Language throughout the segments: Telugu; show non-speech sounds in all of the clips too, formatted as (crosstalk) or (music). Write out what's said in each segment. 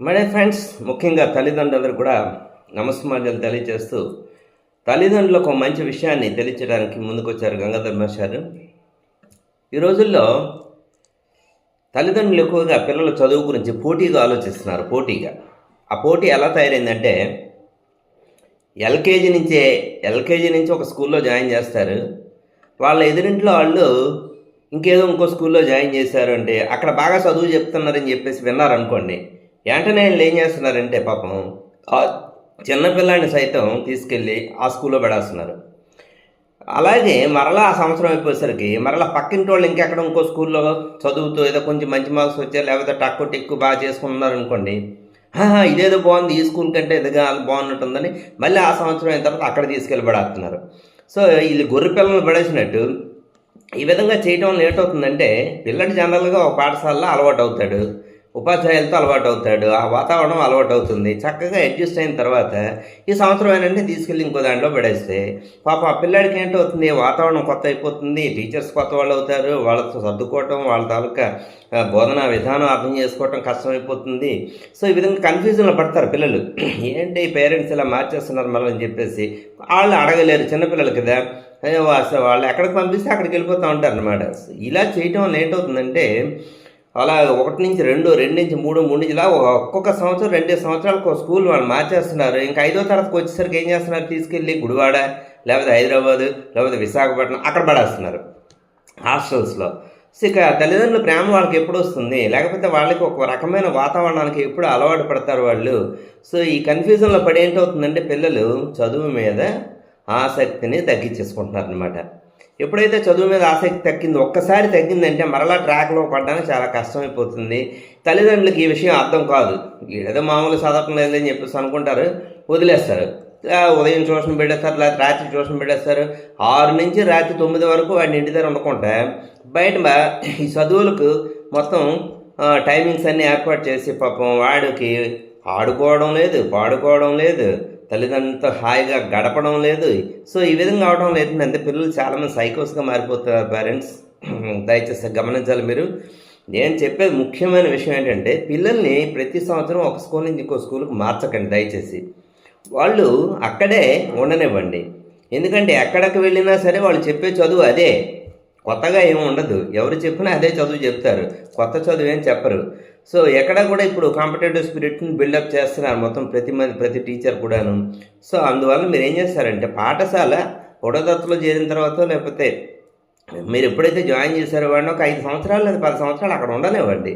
మరే ఫ్రెండ్స్ ముఖ్యంగా తల్లిదండ్రులందరూ కూడా నమస్కారాలు తెలియజేస్తూ తల్లిదండ్రులకు ఒక మంచి విషయాన్ని తెలియచేయడానికి ముందుకొచ్చారు గంగాధర్ మాస్టారు ఈ రోజుల్లో తల్లిదండ్రులు ఎక్కువగా పిల్లల చదువు గురించి పోటీగా ఆలోచిస్తున్నారు పోటీగా. ఆ పోటీ ఎలా తయారైందంటే ఎల్కేజీ నుంచే ఎల్కేజీ నుంచి ఒక స్కూల్లో జాయిన్ చేస్తారు. వాళ్ళ ఎదురింట్లో వాళ్ళు ఇంకేదో ఇంకో స్కూల్లో జాయిన్ చేశారు అంటే అక్కడ బాగా చదువు చెప్తున్నారని చెప్పేసి విన్నారనుకోండి వెంటనే వీళ్ళు ఏం చేస్తున్నారంటే పాపం ఆ చిన్నపిల్లాడిని సైతం తీసుకెళ్ళి ఆ స్కూల్లో పెడేస్తున్నారు. అలాగే మరలా ఆ సంవత్సరం అయిపోయేసరికి మరలా పక్కింటి వాళ్ళు ఇంకెక్కడ ఇంకో స్కూల్లో చదువుతూ ఏదో కొంచెం మంచి మార్క్స్ వచ్చారు లేకపోతే టక్కు టిక్కు బాగా చేసుకున్నారు అనుకోండి ఇదేదో బాగుంది ఈ స్కూల్ కంటే ఇదిగా బాగున్నట్టుందని మళ్ళీ ఆ సంవత్సరం అయిన తర్వాత అక్కడ తీసుకెళ్ళి పడేస్తున్నారు. సో వీళ్ళు గొర్రె పిల్లలు పడేసినట్టు ఈ విధంగా చేయటం వల్ల ఏటవుతుందంటే పిల్లడు జనరల్గా ఒక పాఠశాలలో అలవాటు అవుతాడు ఉపాధ్యాయులతో అలవాటు అవుతాడు ఆ వాతావరణం అలవాటు అవుతుంది చక్కగా అడ్జస్ట్ అయిన తర్వాత ఈ సంవత్సరం ఏంటంటే తీసుకెళ్ళి ఇంకో దాంట్లో పడేస్తే పాప ఆ పిల్లాడికి ఏంటవుతుంది వాతావరణం కొత్త అయిపోతుంది టీచర్స్ కొత్త వాళ్ళు అవుతారు వాళ్ళతో సర్దుకోవటం వాళ్ళ తాలూకా బోధన విధానం అర్థం చేసుకోవటం కష్టమైపోతుంది. సో ఈ విధంగా కన్ఫ్యూజన్లో పడతారు పిల్లలు. (clears throat) ఏంటి పేరెంట్స్ ఇలా మార్చేస్తున్నారు మళ్ళీ అని చెప్పేసి వాళ్ళు అడగలేరు. చిన్నపిల్లలు కదా. అసలు వాళ్ళు ఎక్కడికి పంపిస్తే అక్కడికి వెళ్ళిపోతూ ఉంటారు అనమాట ఇలా చేయటం వల్ల ఏంటవుతుందంటే అలా ఒకటి నుంచి రెండు రెండు నుంచి మూడు మూడు నుంచి ఇలా ఒక్కొక్క సంవత్సరం రెండు సంవత్సరాలకు స్కూల్ వాళ్ళు మార్చేస్తున్నారు. ఇంకా ఐదో తరగతికి వచ్చేసరికి ఏం చేస్తున్నారు? తీసుకెళ్ళి గుడివాడ లేకపోతే హైదరాబాద్ లేకపోతే విశాఖపట్నం అక్కడ పడేస్తున్నారు. హాస్టల్స్లో. సో ఇక తల్లిదండ్రుల ప్రేమ వాళ్ళకి ఎప్పుడు వస్తుంది? లేకపోతే వాళ్ళకి ఒక రకమైన వాతావరణానికి ఎప్పుడు అలవాటు పడతారు వాళ్ళు? సో ఈ కన్ఫ్యూజన్లో పడి ఏంటవుతుందంటే పిల్లలు చదువు మీద ఆసక్తిని తగ్గించేసుకుంటున్నారు అనమాట ఎప్పుడైతే చదువు మీద ఆసక్తి తగ్గిందో ఒక్కసారి తగ్గిందంటే మరలా ట్రాక్లో పడడానికి చాలా కష్టమైపోతుంది. తల్లిదండ్రులకి ఈ విషయం అర్థం కాదు. ఏదో మామూలు చదవటం లేదని చెప్పేసి అనుకుంటారు వదిలేస్తారు. ఉదయం ట్యూషన్ పెట్టేస్తారు లేకపోతే రాత్రి ట్యూషన్ పెట్టేస్తారు. ఆరు నుంచి రాత్రి తొమ్మిది వరకు వాడిని ఇంటి దగ్గర ఉండకుండా బయట ఈ చదువులకు మొత్తం టైమింగ్స్ అన్నీ ఏర్పాటు చేసి పాపం వాడికి ఆడుకోవడం లేదు పాడుకోవడం లేదు. తల్లిదండ్రులతో హాయిగా గడపడం లేదు. సో ఈ విధంగా అవడం లేదు అంటే పిల్లలు చాలామంది సైకోస్గా మారిపోతున్నారు పేరెంట్స్ దయచేసి గమనించాలి మీరు. నేను చెప్పేది ముఖ్యమైన విషయం ఏంటంటే పిల్లల్ని ప్రతి సంవత్సరం ఒక స్కూల్ నుంచి ఇంకో స్కూల్కి మార్చకండి దయచేసి. వాళ్ళు అక్కడే ఉండనివ్వండి. ఎందుకంటే ఎక్కడికి వెళ్ళినా సరే వాళ్ళు చెప్పే చదువు అదే. కొత్తగా ఏమి ఉండదు. ఎవరు చెప్పినా అదే చదువు చెప్తారు. కొత్త చదువు ఏం చెప్పరు. సో ఎక్కడ కూడా ఇప్పుడు కాంపిటేటివ్ స్పిరిట్ని బిల్డప్ చేస్తున్నారు మొత్తం ప్రతి మంది ప్రతి టీచర్ కూడాను. సో అందువల్ల మీరు ఏం చేస్తారంటే పాఠశాల ఉడదత్తలో చేరిన తర్వాత లేకపోతే మీరు ఎప్పుడైతే జాయిన్ చేశారో వాడిని ఒక ఐదు సంవత్సరాలు లేదా పది సంవత్సరాలు అక్కడ ఉండనివ్వండి.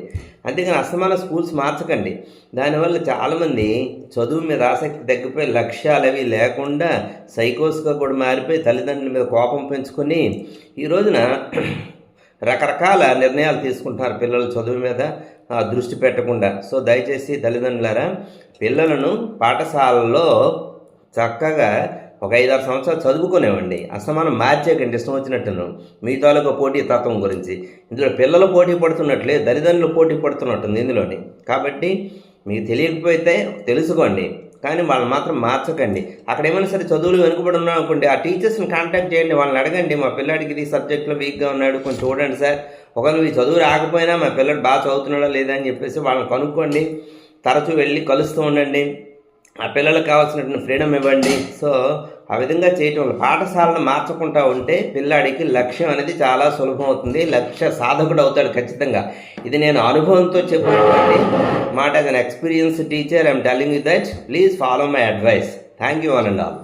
అంతేగాని అస్తమాన స్కూల్స్ మార్చకండి. దానివల్ల చాలామంది చదువు మీద ఆసక్తి తగ్గిపోయి లక్ష్యాలు అవి లేకుండా సైకోస్గా కూడా మారిపోయి తల్లిదండ్రుల మీద కోపం పెంచుకొని ఈ రోజున రకరకాల నిర్ణయాలు తీసుకుంటున్నారు పిల్లల చదువు మీద దృష్టి పెట్టకుండా. సో దయచేసి తల్లిదండ్రులారా పిల్లలను పాఠశాలలో చక్కగా ఒక ఐదారు సంవత్సరాలు చదువుకునేవ్వండి అసమానం మార్చేయకండి ఇష్టం వచ్చినట్టును మీ తాలూకా పోటీ తత్వం గురించి. ఇందులో పిల్లలు పోటీ పడుతున్నట్లే తల్లిదండ్రులు పోటీ పడుతున్నట్టుంది ఇందులోని. కాబట్టి మీకు తెలియకపోతే తెలుసుకోండి. కానీ వాళ్ళు మాత్రం మార్చకండి. అక్కడ ఏమైనా సరే చదువులు వెనుకబడి ఉన్నాం అనుకోండి ఆ టీచర్స్ని కాంటాక్ట్ చేయండి వాళ్ళని అడగండి. మా పిల్లాడికి ఇది సబ్జెక్ట్లో వీక్గా ఉన్నాడు కొంచెం చూడండి సార్. ఒకవేళ ఈ చదువు రాకపోయినా మా పిల్లడు బాగా చదువుతున్నాడా లేదా అని చెప్పేసి వాళ్ళని కనుక్కోండి. తరచూ వెళ్ళి కలుస్తూ ఉండండి. ఆ పిల్లలకు కావాల్సినటువంటి ఫ్రీడమ్ ఇవ్వండి. సో ఆ విధంగా చేయటం వల్ల పాఠశాలను మార్చకుండా ఉంటే పిల్లాడికి లక్ష్యం అనేది చాలా సులభం అవుతుంది లక్ష్య సాధకుడు అవుతాడు ఖచ్చితంగా. ఇది నేను అనుభవంతో చెప్పినటువంటి మాట. An experience teacher I am telling you that please follow my advice thank you one and all